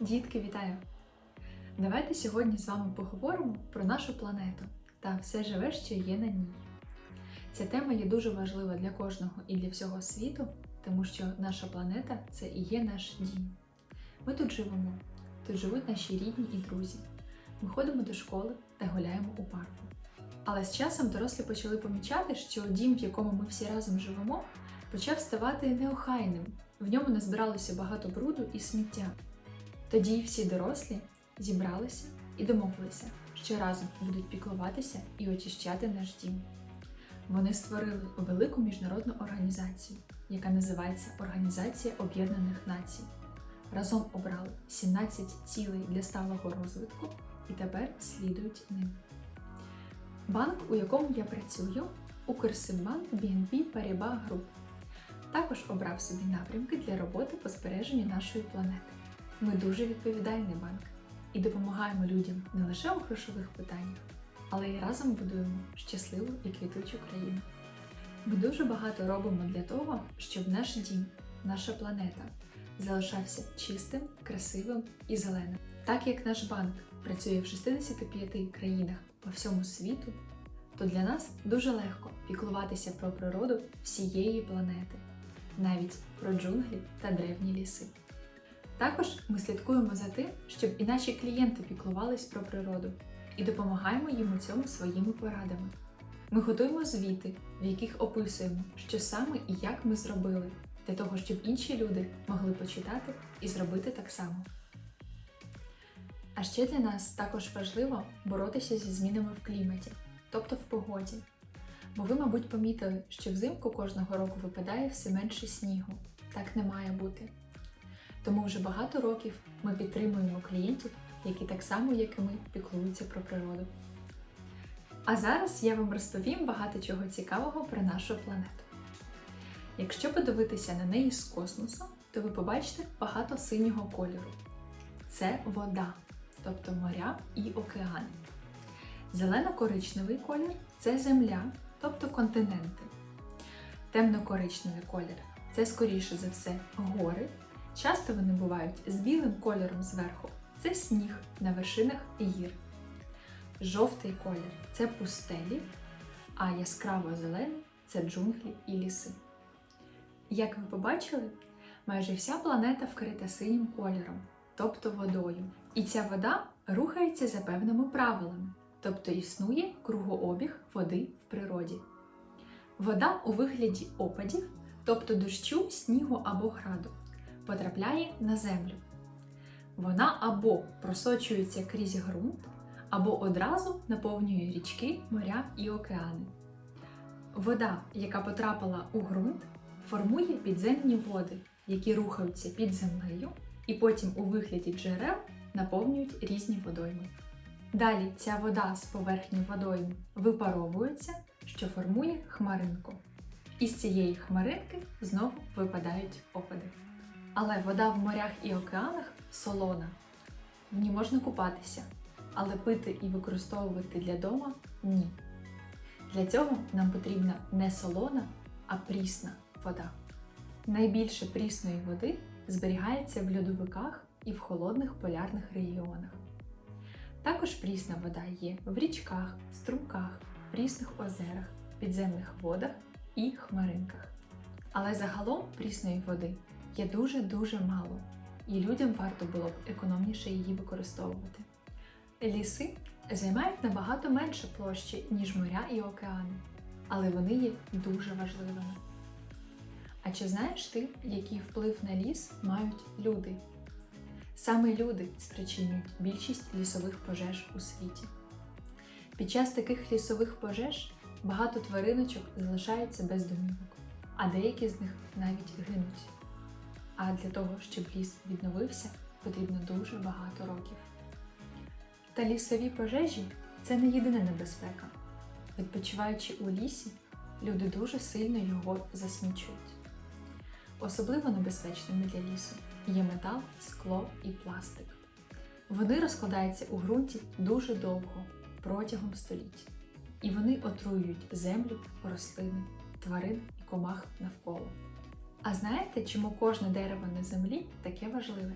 Дітки, вітаю! Давайте сьогодні з вами поговоримо про нашу планету та все живе, що є на ній. Ця тема є дуже важлива для кожного і для всього світу, тому що наша планета це і є наш дім. Ми тут живемо, тут живуть наші рідні і друзі. Ми ходимо до школи та гуляємо у парку. Але з часом дорослі почали помічати, що дім, в якому ми всі разом живемо, почав ставати неохайним. В ньому назбиралося багато бруду і сміття. Тоді всі дорослі зібралися і домовилися, що разом будуть піклуватися і очищати наш дім. Вони створили велику міжнародну організацію, яка називається Організація Об'єднаних Націй. Разом обрали 17 цілей для сталого розвитку і тепер слідують ним. Банк, у якому я працюю, Укрсиббанк BNP Paribas Group, також обрав собі напрямки для роботи по збереженню нашої планети. Ми дуже відповідальний банк і допомагаємо людям не лише у грошових питаннях, але й разом будуємо щасливу і квітучу країну. Ми дуже багато робимо для того, щоб наш дім, наша планета залишався чистим, красивим і зеленим. Так як наш банк працює в 65 країнах по всьому світу, то для нас дуже легко піклуватися про природу всієї планети, навіть про джунглі та древні ліси. Також ми слідкуємо за тим, щоб і наші клієнти піклувались про природу і допомагаємо їм у цьому своїми порадами. Ми готуємо звіти, в яких описуємо, що саме і як ми зробили, для того, щоб інші люди могли почитати і зробити так само. А ще для нас також важливо боротися зі змінами в кліматі, тобто в погоді. Бо ви, мабуть, помітили, що взимку кожного року випадає все менше снігу. Так не має бути. Тому вже багато років ми підтримуємо клієнтів, які так само, як і ми, піклуються про природу. А зараз я вам розповім багато чого цікавого про нашу планету. Якщо подивитися на неї з космосу, то ви побачите багато синього кольору. Це вода, тобто моря і океани. Зелено-коричневий колір це земля, тобто континенти. Темно-коричневий колір це, скоріше за все, гори. Часто вони бувають з білим кольором зверху це сніг на вершинах гір. Жовтий колір це пустелі, а яскраво зелений це джунглі і ліси. Як ви побачили, майже вся планета вкрита синім кольором, тобто водою. І ця вода рухається за певними правилами, тобто існує кругообіг води в природі. Вода у вигляді опадів, тобто дощу, снігу або граду, потрапляє на землю. Вона або просочується крізь ґрунт, або одразу наповнює річки, моря і океани. Вода, яка потрапила у ґрунт, формує підземні води, які рухаються під землею, і потім у вигляді джерел наповнюють різні водойми. Далі ця вода з поверхні водойм випаровується, що формує хмаринку. Із цієї хмаринки знову випадають опади. Але вода в морях і океанах солона. В ній можна купатися, але пити і використовувати для дома ні. Для цього нам потрібна не солона, а прісна вода. Найбільше прісної води зберігається в льодовиках і в холодних полярних регіонах. Також прісна вода є в річках, струмках, прісних озерах, підземних водах і хмаринках. Але загалом прісної води є дуже-дуже мало, і людям варто було б економніше її використовувати. Ліси займають набагато менше площі, ніж моря і океани, але вони є дуже важливими. А чи знаєш ти, який вплив на ліс мають люди? Саме люди спричинюють більшість лісових пожеж у світі. Під час таких лісових пожеж багато твариночок залишаються без домівок, а деякі з них навіть гинуть. А для того, щоб ліс відновився, потрібно дуже багато років. Та лісові пожежі це не єдина небезпека. Відпочиваючи у лісі, люди дуже сильно його засмічують. Особливо небезпечними для лісу є метал, скло і пластик. Вони розкладаються у ґрунті дуже довго, протягом століть, і вони отруюють землю, рослини, тварин і комах навколо. А знаєте, чому кожне дерево на землі таке важливе?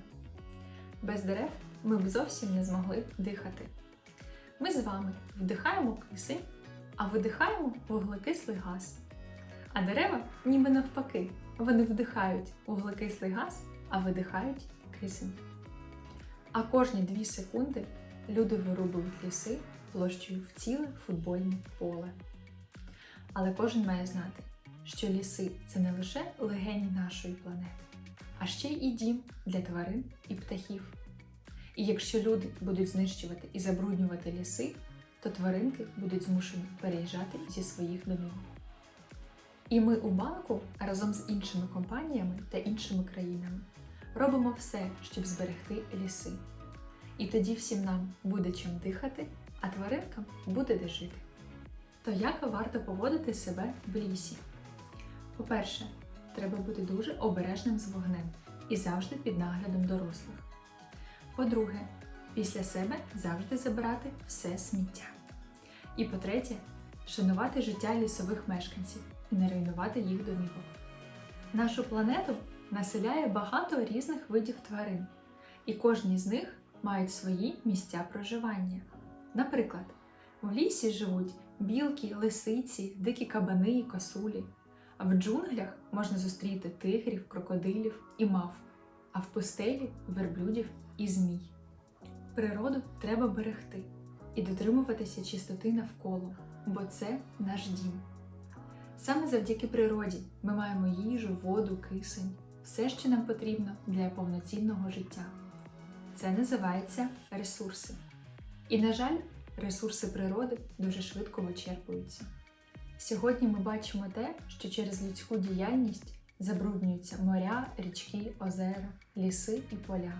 Без дерев ми б зовсім не змогли дихати. Ми з вами вдихаємо кисень, а видихаємо вуглекислий газ. А дерева ніби навпаки, вони вдихають вуглекислий газ, а видихають кисень. А кожні 2 секунди люди вирубують ліси площею в ціле футбольне поле. Але кожен має знати, що ліси це не лише легені нашої планети, а ще і дім для тварин і птахів. І якщо люди будуть знищувати і забруднювати ліси, то тваринки будуть змушені переїжджати зі своїх домівок. І ми у банку разом з іншими компаніями та іншими країнами робимо все, щоб зберегти ліси. І тоді всім нам буде чим дихати, а тваринкам буде де жити. То як варто поводити себе в лісі? По-перше, треба бути дуже обережним з вогнем і завжди під наглядом дорослих. По-друге, після себе завжди забирати все сміття. І по-третє, шанувати життя лісових мешканців і не руйнувати їх домівок. Нашу планету населяє багато різних видів тварин, і кожні з них мають свої місця проживання. Наприклад, в лісі живуть білки, лисиці, дикі кабани і косулі. А в джунглях можна зустріти тигрів, крокодилів і мав, а в пустелі верблюдів і змій. Природу треба берегти і дотримуватися чистоти навколо, бо це наш дім. Саме завдяки природі ми маємо їжу, воду, кисень, все, що нам потрібно для повноцінного життя. Це називається ресурси. І, на жаль, ресурси природи дуже швидко вичерпуються. Сьогодні ми бачимо те, що через людську діяльність забруднюються моря, річки, озера, ліси і поля.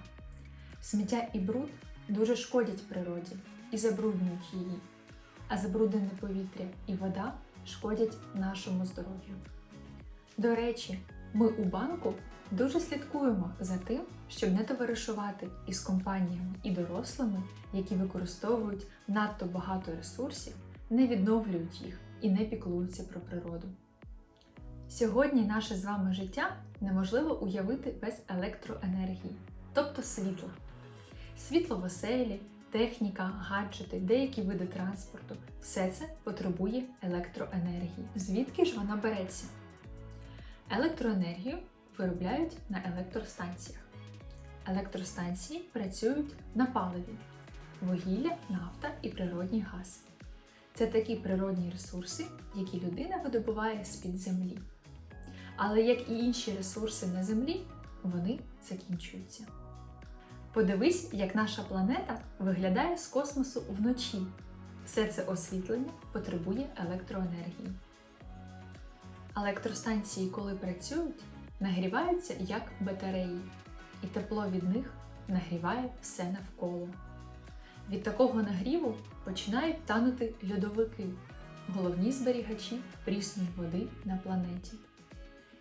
Сміття і бруд дуже шкодять природі і забруднюють її, а забруднене повітря і вода шкодять нашому здоров'ю. До речі, ми у банку дуже слідкуємо за тим, щоб не товаришувати із компаніями і дорослими, які використовують надто багато ресурсів, не відновлюють їх і не піклуються про природу. Сьогодні наше з вами життя неможливо уявити без електроенергії, тобто світла. Світло в оселі, техніка, гаджети, деякі види транспорту все це потребує електроенергії. Звідки ж вона береться? Електроенергію виробляють на електростанціях. Електростанції працюють на паливі вугілля, нафта і природній газ. Це такі природні ресурси, які людина видобуває з-під землі. Але як і інші ресурси на землі, вони закінчуються. Подивись, як наша планета виглядає з космосу вночі. Все це освітлення потребує електроенергії. Електростанції, коли працюють, нагріваються як батареї, і тепло від них нагріває все навколо. Від такого нагріву починають танути льодовики, головні зберігачі прісної води на планеті.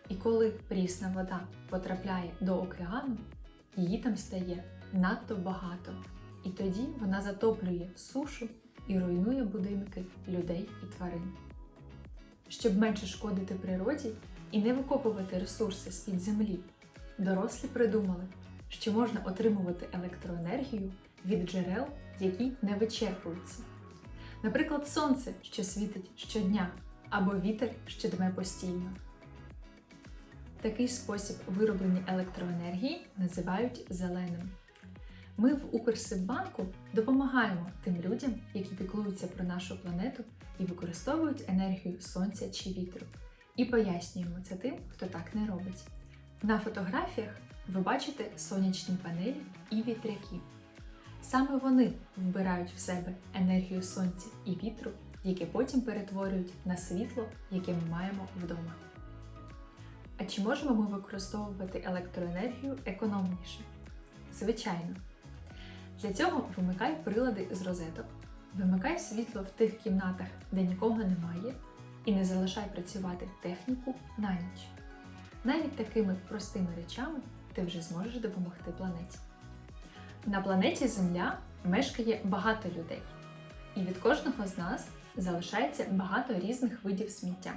І коли прісна вода потрапляє до океану, її там стає надто багато, і тоді вона затоплює сушу і руйнує будинки людей і тварин. Щоб менше шкодити природі і не викопувати ресурси з-під землі, дорослі придумали, що можна отримувати електроенергію від джерел, які не вичерпуються. Наприклад, сонце, що світить щодня, або вітер, що дме постійно. Такий спосіб вироблення електроенергії називають зеленим. Ми в Укрсиббанку допомагаємо тим людям, які піклуються про нашу планету і використовують енергію сонця чи вітру. І пояснюємо це тим, хто так не робить. На фотографіях ви бачите сонячні панелі і вітряки. Саме вони вбирають в себе енергію сонця і вітру, яке потім перетворюють на світло, яке ми маємо вдома. А чи можемо ми використовувати електроенергію економніше? Звичайно. Для цього вимикай прилади з розеток, вимикай світло в тих кімнатах, де нікого немає, і не залишай працювати техніку на ніч. Навіть такими простими речами ти вже зможеш допомогти планеті. На планеті Земля мешкає багато людей, і від кожного з нас залишається багато різних видів сміття: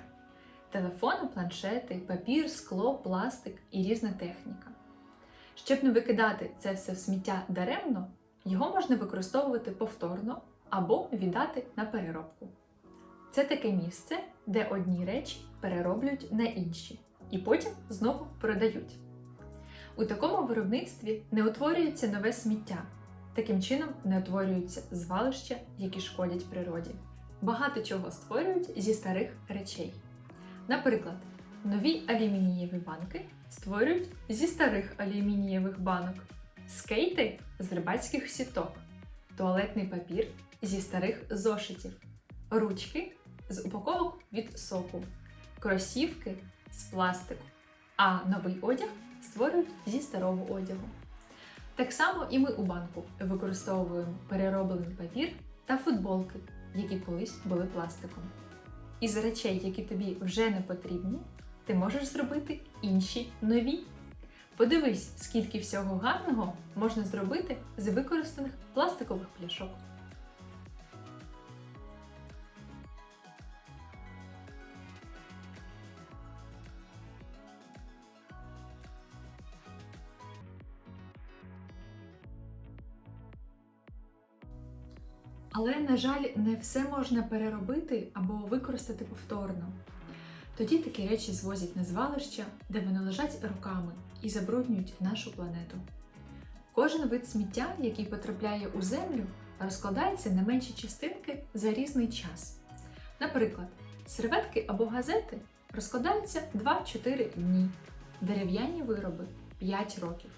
телефони, планшети, папір, скло, пластик і різна техніка. Щоб не викидати це все в сміття даремно, його можна використовувати повторно або віддати на переробку. Це таке місце, де одні речі перероблюють на інші і потім знову продають. У такому виробництві не утворюється нове сміття, таким чином не утворюються звалища, які шкодять природі. Багато чого створюють зі старих речей. Наприклад, нові алюмінієві банки створюють зі старих алюмінієвих банок, скейти з рибацьких сіток, туалетний папір зі старих зошитів, ручки з упаковок від соку, кросівки з пластику, а новий одяг створюють зі старого одягу. Так само і ми у банку використовуємо перероблений папір та футболки, які колись були пластиком. Із речей, які тобі вже не потрібні, ти можеш зробити інші нові. Подивись, скільки всього гарного можна зробити з використаних пластикових пляшок. Але, на жаль, не все можна переробити або використати повторно. Тоді такі речі звозять на звалища, де вони лежать роками і забруднюють нашу планету. Кожен вид сміття, який потрапляє у землю, розкладається на менші частинки за різний час. Наприклад, серветки або газети розкладаються 2-4 дні, дерев'яні вироби 5 років.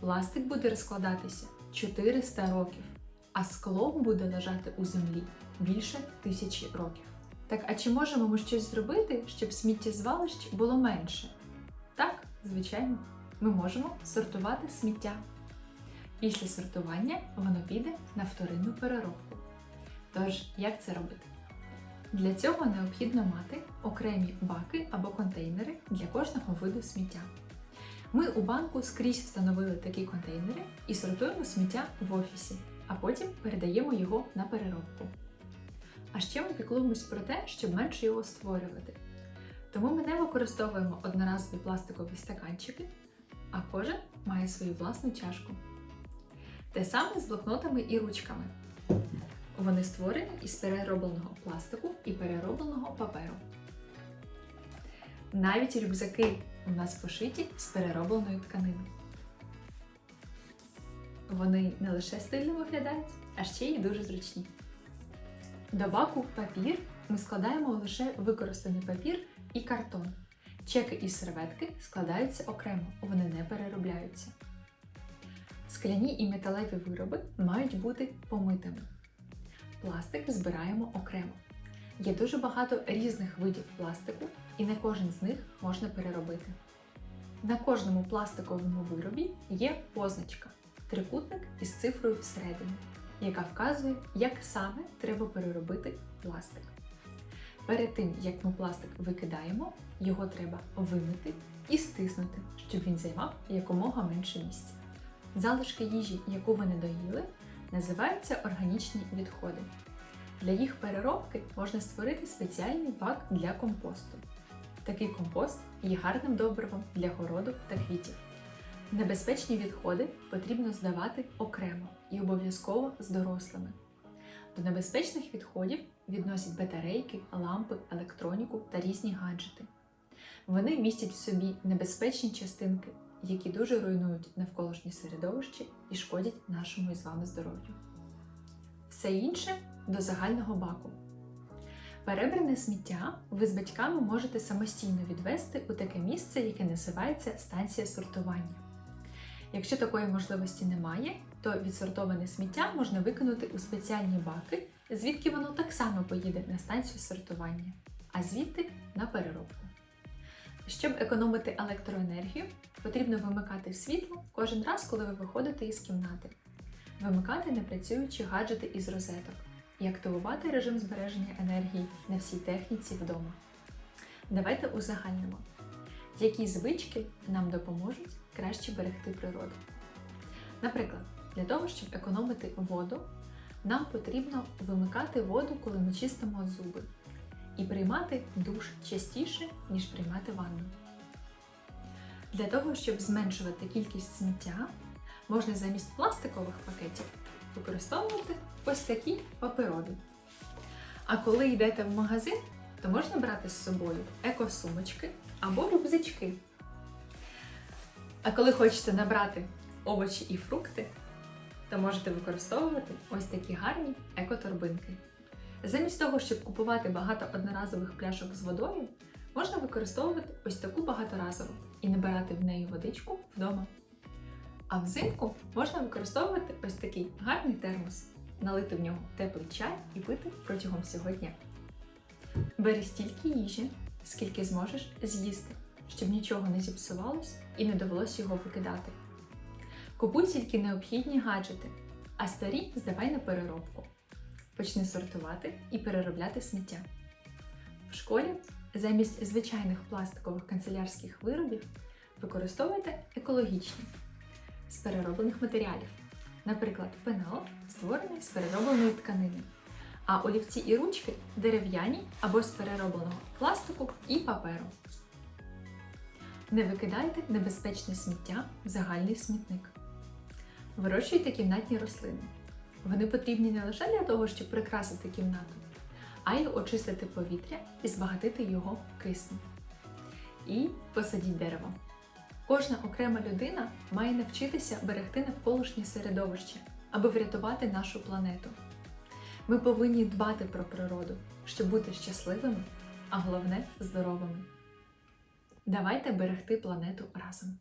Пластик буде розкладатися 400 років, а скло буде лежати у землі більше тисячі років. Так, а чи можемо ми щось зробити, щоб сміттєзвалищ було менше? Так, звичайно, ми можемо сортувати сміття. Після сортування воно піде на вторинну переробку. Тож, як це робити? Для цього необхідно мати окремі баки або контейнери для кожного виду сміття. Ми у банку скрізь встановили такі контейнери і сортуємо сміття в офісі, а потім передаємо його на переробку. А ще ми піклуємось про те, щоб менше його створювати. Тому ми не використовуємо одноразові пластикові стаканчики, а кожен має свою власну чашку. Те саме з блокнотами і ручками. Вони створені із переробленого пластику і переробленого паперу. Навіть рюкзаки у нас пошиті з переробленої тканини. Вони не лише стильно виглядають, а ще й дуже зручні. До баку папір ми складаємо лише використаний папір і картон. Чеки і серветки складаються окремо, вони не переробляються. Скляні і металеві вироби мають бути помитими. Пластик збираємо окремо. Є дуже багато різних видів пластику, і не кожен з них можна переробити. На кожному пластиковому виробі є позначка трикутник із цифрою всередині, яка вказує, як саме треба переробити пластик. Перед тим, як ми пластик викидаємо, його треба вимити і стиснути, щоб він займав якомога менше місця. Залишки їжі, яку ви не доїли, називаються органічні відходи. Для їх переробки можна створити спеціальний бак для компосту. Такий компост є гарним добривом для городу та квітів. Небезпечні відходи потрібно здавати окремо і обов'язково з дорослими. До небезпечних відходів відносять батарейки, лампи, електроніку та різні гаджети. Вони містять в собі небезпечні частинки, які дуже руйнують навколишнє середовище і шкодять нашому із вами здоров'ю. Все інше до загального баку. Перебране сміття ви з батьками можете самостійно відвести у таке місце, яке називається станція сортування. Якщо такої можливості немає, то відсортоване сміття можна викинути у спеціальні баки, звідки воно так само поїде на станцію сортування, а звідти на переробку. Щоб економити електроенергію, потрібно вимикати світло кожен раз, коли ви виходите із кімнати, вимикати непрацюючі гаджети із розеток і активувати режим збереження енергії на всій техніці вдома. Давайте узагальнимо, які звички нам допоможуть краще берегти природу. Наприклад, для того, щоб економити воду, нам потрібно вимикати воду, коли ми чистимо зуби, і приймати душ частіше, ніж приймати ванну. Для того, щоб зменшувати кількість сміття, можна замість пластикових пакетів використовувати ось такі паперові. А коли йдете в магазин, то можна брати з собою екосумочки або рюкзачки. А коли хочете набрати овочі і фрукти, то можете використовувати ось такі гарні екоторбинки. Замість того, щоб купувати багато одноразових пляшок з водою, можна використовувати ось таку багаторазову і набирати в неї водичку вдома. А взимку можна використовувати ось такий гарний термос, налити в нього теплий чай і пити протягом всього дня. Бери стільки їжі, скільки зможеш з'їсти, щоб нічого не зіпсувалось і не довелось його викидати. Купуй тільки необхідні гаджети, а старі здавай на переробку. Почни сортувати і переробляти сміття. В школі замість звичайних пластикових канцелярських виробів використовуйте екологічні з перероблених матеріалів. Наприклад, пенал створений з переробленої тканини, а олівці і ручки дерев'яні або з переробленого пластику і паперу. Не викидайте небезпечне сміття в загальний смітник. Вирощуйте кімнатні рослини. Вони потрібні не лише для того, щоб прикрасити кімнату, а й очистити повітря і збагатити його киснем. І посадіть дерево. Кожна окрема людина має навчитися берегти навколишнє середовище, аби врятувати нашу планету. Ми повинні дбати про природу, щоб бути щасливими, а головне здоровими. Давайте берегти планету разом.